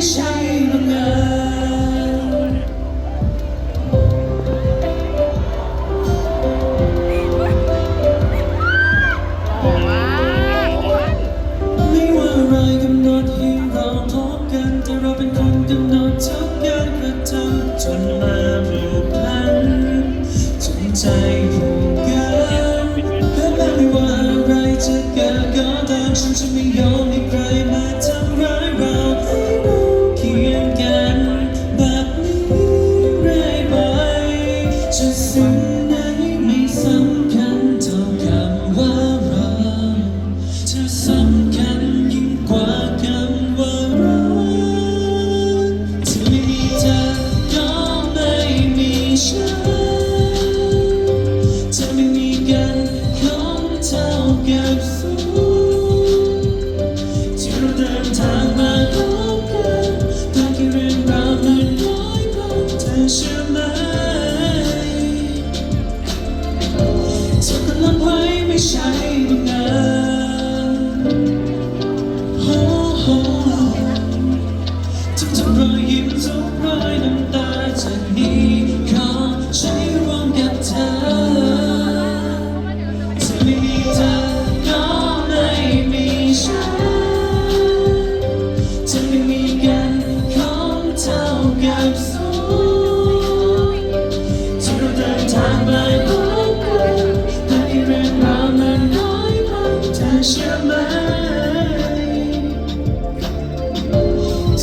wish Shine.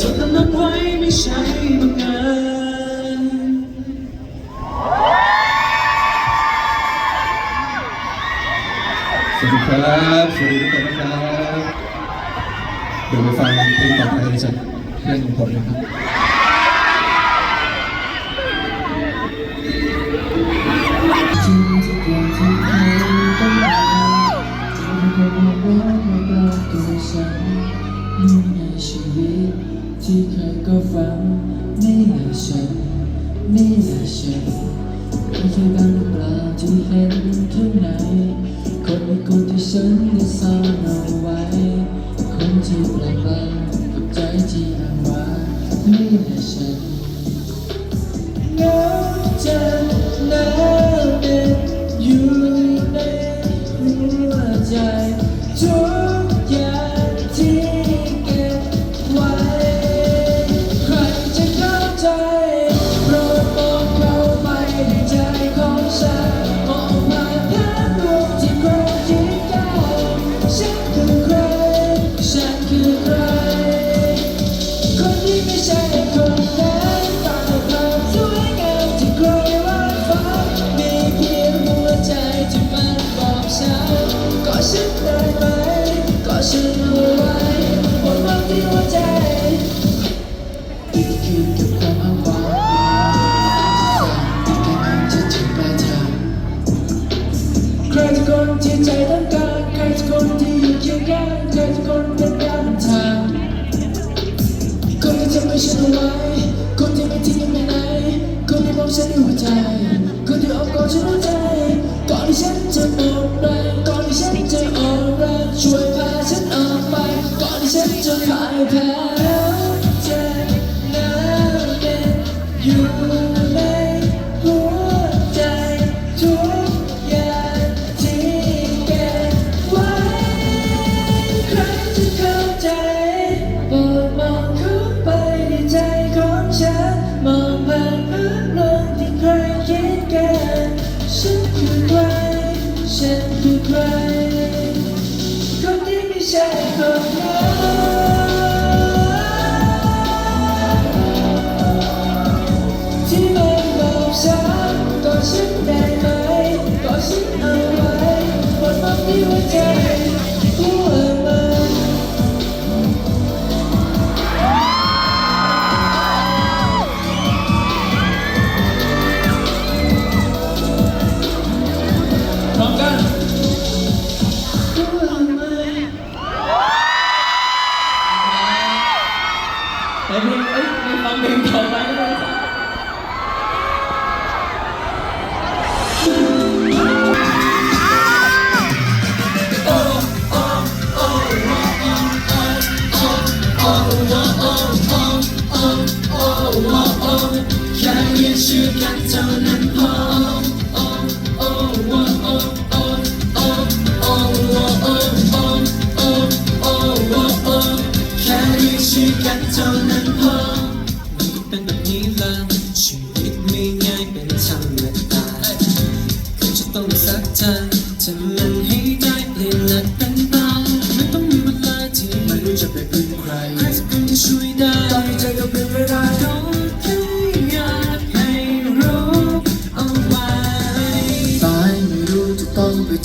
จดนั้นไว้ไม่ใช่บังเอิญสวัสดีครับสวัสดีทุกคนนะครับเดี๋ยวไปฟังเพลงต่อไปจากเพื่อนของผมนะครับจริงทุกวันที่ น่าเช่อไม่ใช่บ้านเปล่าที่เห็นข้างในคนคนที่ฉันได้สร้างเอาไว้ คนที่ปล่ากับใจที่อ้างว้างไม่น่ชื่ ฉันเอาไว้คนที่ไม่ทิ้งยังไม่ไหนคนที่มองฉันด้วยหัวใจ คนที่อ้อมกอดฉันด้วยใจก่อนที่ฉันจะหมดแรงก่อนที่ฉันจะอ่อนแรงช่วยพาฉันออกไปก่อนที่ฉันจะพ่ายแพ้แเจ็บหนักเด็ดอยู่ ใครคนที่ไม่ใช่ตัว 领导们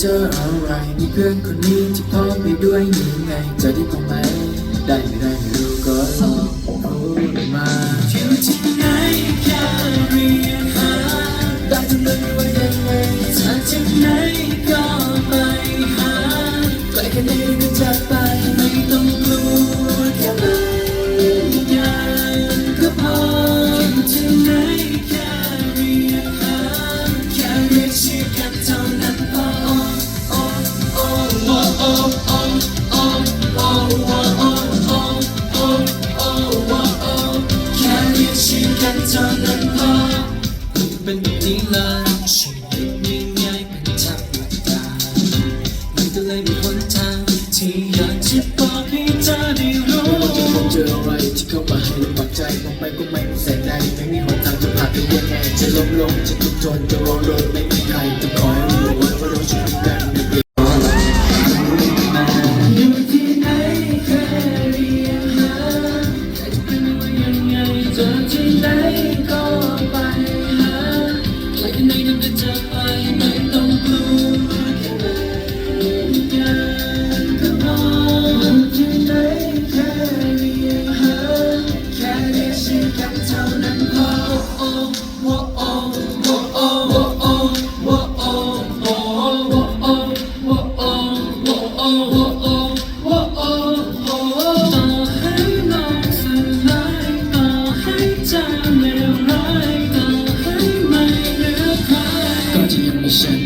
เจออะไรมีเพื่อนคนนี้จะพอมไปด้วยยังไงจะได้พอไหมได้ไม่ได้ ป็นแบบนี้เลยชีวิตไม่ง่ายเป็นธรรมดามันก็เลยมีหนทางที่อยากจะบอกให้เธอได้รู้ว่าจะพบเจออะไรที่เข้ามาให้ลำบากใจมองไปก็ไม่มีแสงใดไม่มีหนทางจะผ่านไปยังไงจะล้มลงจะทุกข์ทนจะร้องร้อง Revolution.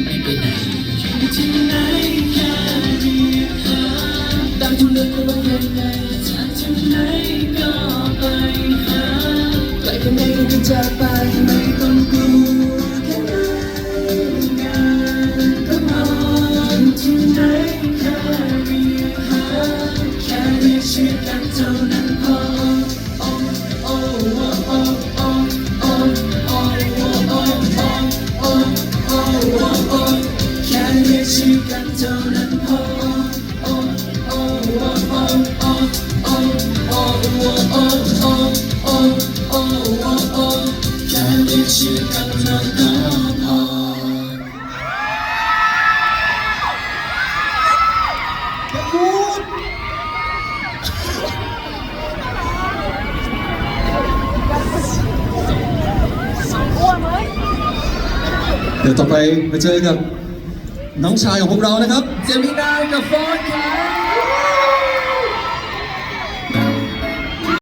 เดี๋ยวต่อไปไปเจอกับ น้องชายของพวกเรานะครับ เจมินากับฟอนครั